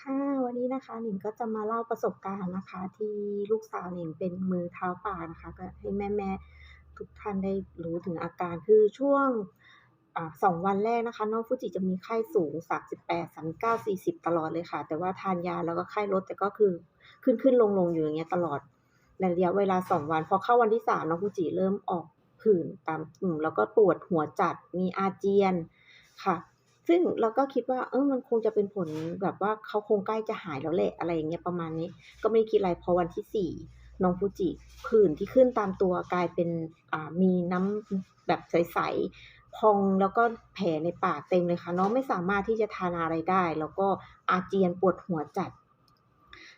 ค่ะ วันนี้นะคะหนิงก็จะมาเล่าประสบการณ์นะคะ ที่ลูกสาวหนิงเป็นมือเท้าปากนะคะ ก็ให้แม่ๆทุกท่านได้รู้ถึงอาการคือช่วงอ่า2วันแรกนะคะ น้องฟูจิจะมีไข้สูง 38 39 40 ตลอดเลยค่ะ แต่ว่าทานยาแล้วก็ไข้ลดแต่ก็คือขึ้นๆลงๆอยู่อย่างเงี้ยตลอดระยะเวลา 2 วัน พอเข้าวันที่ 3 น้องฟูจิเริ่มออกผื่นตามตุ่มแล้วก็ปวดหัวจัดมีอาเจียนค่ะ ซึ่งเราก็คิดว่าเออมันคงจะเป็นผลแบบว่าเขาคงใกล้จะหายแล้วแหละอะไรอย่างเงี้ยประมาณนี้ ก็ไม่คิดอะไรพอวันที่4น้องฟูจิผื่นที่ขึ้นตามตัวกลายเป็นอ่ามีน้ำแบบใสๆพองแล้วก็แผลในปากเต็มเลยค่ะ น้องไม่สามารถที่จะทานอะไรได้ แล้วก็อาเจียนปวดหัวจัด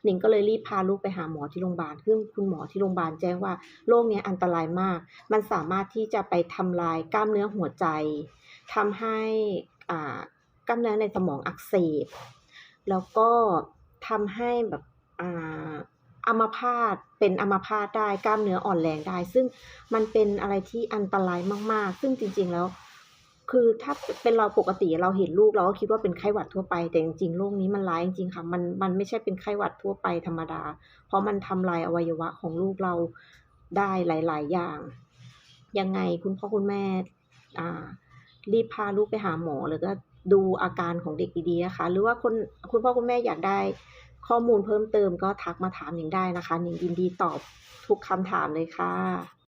หนิงก็เลยรีบพาลูกไปหาหมอที่โรงพยาบาลซึ่งคุณหมอที่โรงพยาบาลแจ้งว่าโรคเนี้ยอันตรายมาก มันสามารถที่จะไปทำลายกล้ามเนื้อหัวใจทำให้ กล้ามเนื้อในสมองอักเสบ แล้วก็ทำให้แบบอัมพาตเป็นอัมพาตได้กล้ามเนื้ออ่อนแรงได้ ซึ่งมันเป็นอะไรที่อันตรายมาก ๆ ซึ่งจริง ๆ แล้ว คือถ้าเป็นเราปกติเราเห็นลูกเราก็คิดว่าเป็นไข้หวัดทั่วไป แต่จริงๆโรคนี้มันร้ายจริงๆค่ะมันมันไม่ใช่เป็นไข้หวัดทั่วไปธรรมดา เพราะมันทำลายอวัยวะของลูกเราได้หลาย ๆ อย่าง ยังไงคุณพ่อคุณแม่อ่า รีบพาลูกไปหาหมอหรือก็ดูอาการของเด็กดีๆนะคะ หรือว่าคนคุณพ่อคุณแม่อยากได้ข้อมูลเพิ่มเติมก็ทักมาถามหนิงได้นะคะหนิงยินดีตอบทุกคำถามเลยค่ะ